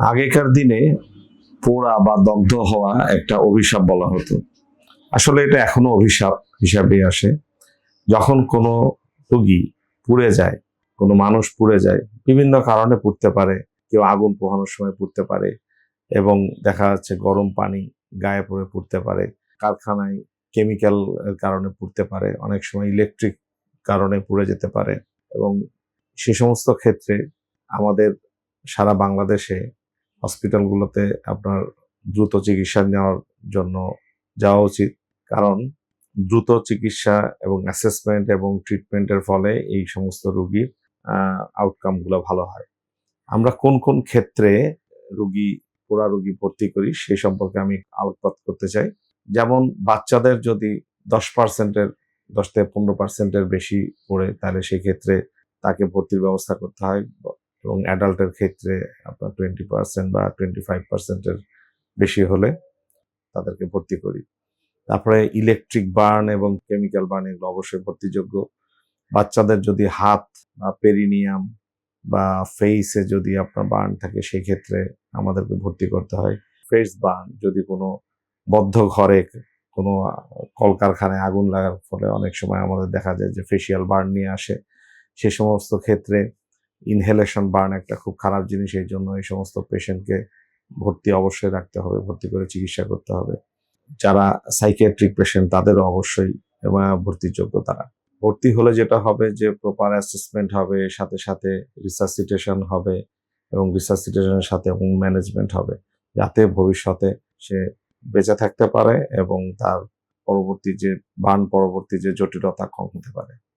আগেকার দিনে পোড়া বা দগ্ধ হওয়া একটা অভিশাপ বলা হতো। আসলে এটা এখনও অভিশাপ হিসাবে আসে। যখন কোনো রুগী পুড়ে যায়, কোনো মানুষ পুড়ে যায়, বিভিন্ন কারণে পুড়তে পারে, কেউ আগুন পোহানোর সময় পুড়তে পারে এবং দেখা যাচ্ছে গরম পানি গায়ে পড়ে পুড়তে পারে, কারখানায় কেমিক্যাল কারণে পুড়তে পারে, অনেক সময় ইলেকট্রিক কারণে পুড়ে যেতে পারে এবং সে সমস্ত ক্ষেত্রে আমাদের সারা বাংলাদেশে হসপিটালগুলোতে আপনার দ্রুত চিকিৎসা নেওয়ার জন্য যাওয়া উচিত। কারণ দ্রুত চিকিৎসা এবং অ্যাসেসমেন্ট এবং ট্রিটমেন্টের ফলে এই সমস্ত রোগীর আউটকামগুলো ভালো হয়। আমরা কোন কোন ক্ষেত্রে রোগী, পোড়া রোগী ভর্তি করি সেই সম্পর্কে আমি আলোকপাত করতে চাই। যেমন বাচ্চাদের যদি দশ পার্সেন্টের, দশ থেকে পনেরো পার্সেন্টের বেশি পড়ে, তাহলে সেই ক্ষেত্রে তাকে ভর্তির ব্যবস্থা করতে হয়। এবং অ্যাডাল্টের ক্ষেত্রে আপনার টোয়েন্টি পার্সেন্ট বা টোয়েন্টি ফাইভ পার্সেন্টের বেশি হলে তাদেরকে ভর্তি করি। তারপরে ইলেকট্রিক বার্ন এবং কেমিক্যাল বার্ন এগুলো অবশ্যই ভর্তিযোগ্য। বাচ্চাদের যদি হাত বা পেরিনিয়াম বা ফেইসে যদি আপনার বার্ন থাকে সেই ক্ষেত্রে আমাদেরকে ভর্তি করতে হয়। ফেস বার্ন যদি কোনো বদ্ধ ঘরে কোনো কলকারখানায় আগুন লাগার ফলে অনেক সময় আমাদের দেখা যায় যে ফেসিয়াল বার্ন নিয়ে আসে। সে সমস্ত ক্ষেত্রে ইনহেলেশন বার্ন একটা খুব খারাপ জিনিস, এই জন্য এই সমস্ত পেশেন্টকে ভর্তি অবশ্যই রাখতে হবে, ভর্তি করে চিকিৎসা করতে হবে। যারা সাইকিয়াট্রিক পেশেন্ট তাদেরও অবশ্যই এবং ভর্তিযোগ্য তারা। ভর্তি হলে যেটা হবে যে প্রপার অ্যাসেসমেন্ট হবে, সাথে সাথে রিসার্সিটেশন হবে এবং রিসার্সিটেশনের সাথে ম্যানেজমেন্ট হবে, যাতে ভবিষ্যতে সে বেঁচে থাকতে পারে এবং তার পরবর্তী যে বান পরবর্তী যে জটিলতা কম হতে পারে।